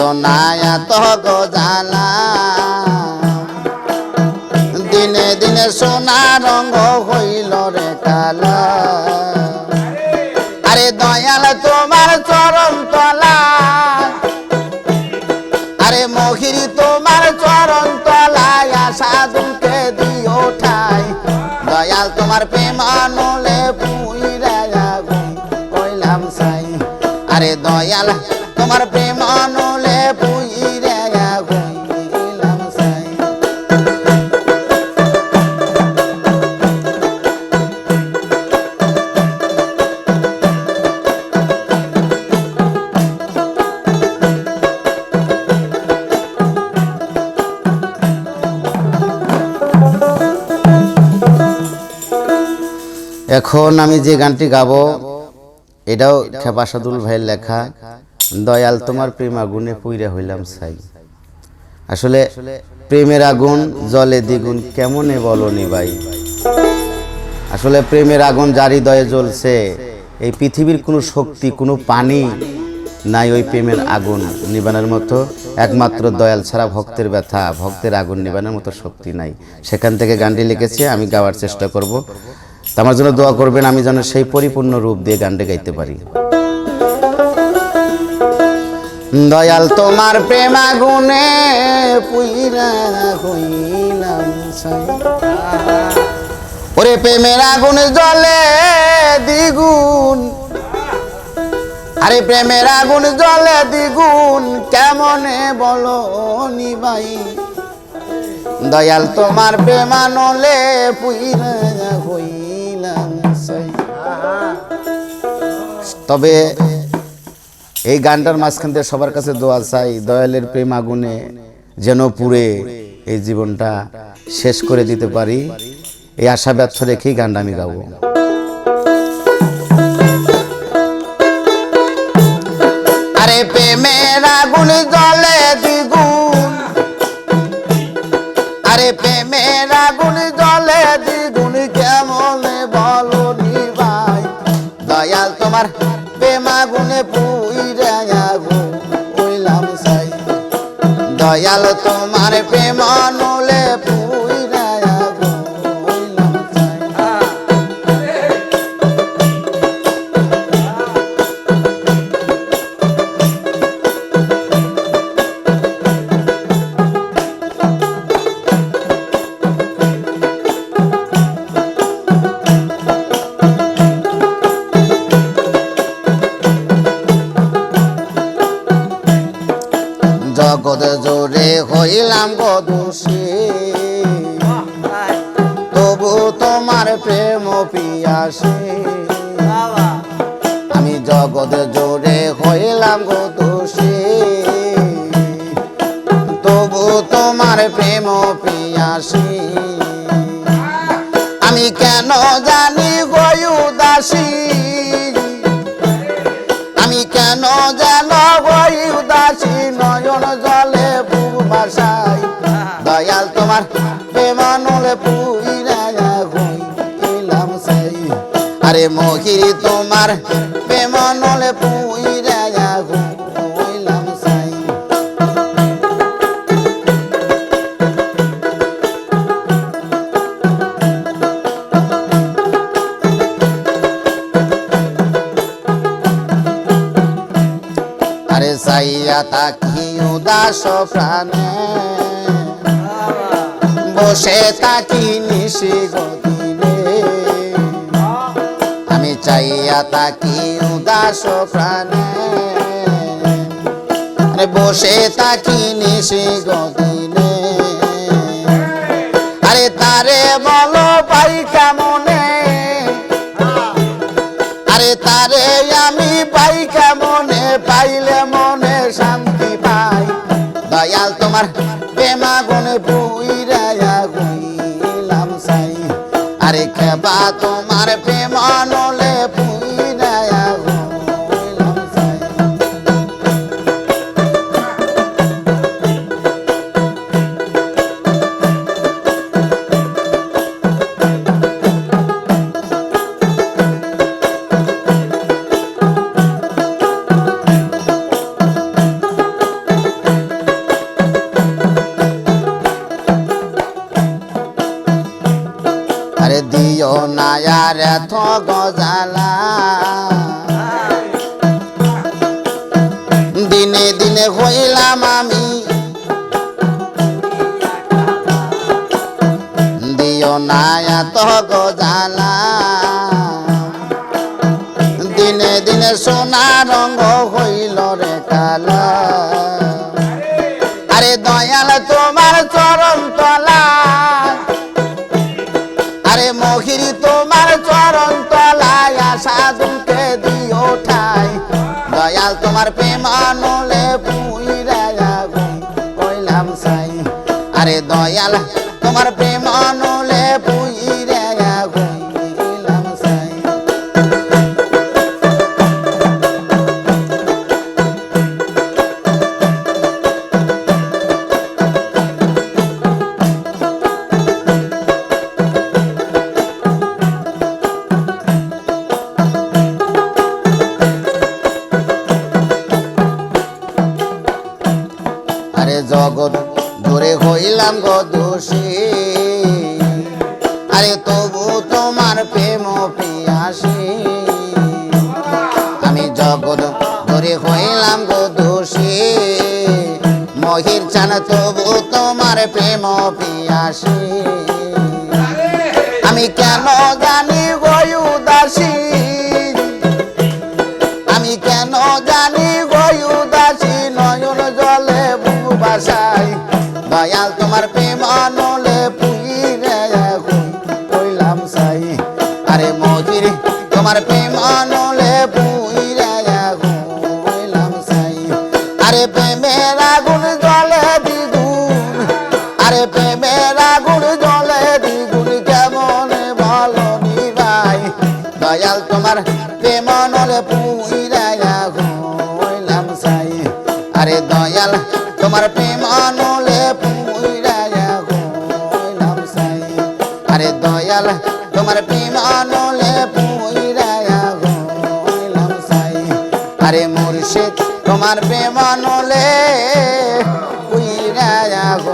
দিও না এত গো জ্বালা। দিনে দিনে সোনা রঙ হইল রে কালা। আরে দয়াল, তোমার চরণ তলা। আরে মহিরি, তোমার চরণ তলায় আশা দুকে দিও ঠাই। দয়াল, তোমার প্রেমানলে পুইরা কইলাম সাই। আরে দয়াল, তোমার প্রেমানলে এখন আমি যে গানটি গাবো, এটাও খেপাসাদুল ভাইয়ের লেখা, দয়াল তোমার প্রেম আগুনে পুইরা হইলাম সাই আসলে প্রেমের আগুন জলে দ্বিগুণ কেমনে বলনি ভাই? আসলে প্রেমের আগুন যার হৃদয়ে জ্বলছে, এই পৃথিবীর কোনো শক্তি, কোনো পানি নাই ওই প্রেমের আগুন নিবানোর মতো। একমাত্র দয়াল ছাড়া ভক্তের ব্যথা, ভক্তের আগুন নিবানোর মতো শক্তি নাই। সেখান থেকে গানটি লিখেছে, আমি গাওয়ার চেষ্টা করব। আমার জন্য দোয়া করবেন, আমি যেন সেই পরিপূর্ণ রূপ দিয়ে গানটা গাইতে পারি। দয়াল তোমার প্রেম ছাই। ওরে প্রেমের আগুন জলে দ্বিগুণ। আরে প্রেমের আগুন জলে দ্বিগুণ, কেমনে বলো নিবাই? দয়াল তোমার প্রেমানলে পুইরা হইলাম তবে এই গানটার মাঝখান থেকে সবার কাছে দোয়া চাই, দয়ালের প্রেম আগুনে যেন পুড়ে এই জীবনটা শেষ করে দিতে পারি। এই আশা ব্যর্থ রেখেই গানটা আমি গাবো। আরে প্রেমের আগুন জলে দ্বিগুণ, আরে প্রেমের আগুন জলে দ্বিগুণ, কেমন বলো ভাই দয়াল তোমার প্রেম আগুনে পুইরা সাই। দয়াল তোমার প্রেম নলে পুইরা পিয়াসে আমি জগৎ জোরে হইলাম গদুষে তবু তোমার প্রেম পিয়াসে আমি কেন জানি গয় উদাসী। আমি কেন যেন হই উদাসী নয়ন জলে ভাসাই দয়াল তোমার প্রেমানলে পুইরা আরে মহিরি তোমার সেই। আরে সাইয়া তাকি উদাস প্রাণে বসে তাকি নিশি গদিনে চাইয়া তাকি উদাস প্রাণে। আরে বসে তাকি নিশি গদিনে। আরে তারে বলো পাই কেমনে? আরে তারে আমি পাই কেমনে? পাইলে মনে শান্তি পাই। দয়াল তোমার প্রেমা গুনে আরে খেবা তোমার প্রেম নলে আর এত গজালা। দিনে দিনে হইলাম আমি। দিও না এত গজালা। দিনে দিনে সোনা রঙ হইল রে কালা। আরে মহিরি, তোমার চরণ তলায় আশা দুকে দিও ঠাই। দয়াল তোমার প্রেম আনলে পুইরা আগুন, কইলাম সাই। আরে দয়াল, তোমার প্রেম আরে তবু তোমার প্রেম পিয়াসি। আমি জগৎ ধরে হইলাম গো দোষী। মহির চান তবু তোমার প্রেম পিয়াসী। তোমার প্রেম আনলে পুইরে কইলাম সাই আরে প্রেমের আগুন জলে দ্বিগুণ। আরে প্রেমের আগুন জলে দ্বিগুণ কেমন ভালো নিবাই দয়াল তোমার প্রেম নলে পুইরা হইলাম সাই আরে দয়াল তোমার প্রেম তোমার প্রেমানলে উইরা যাব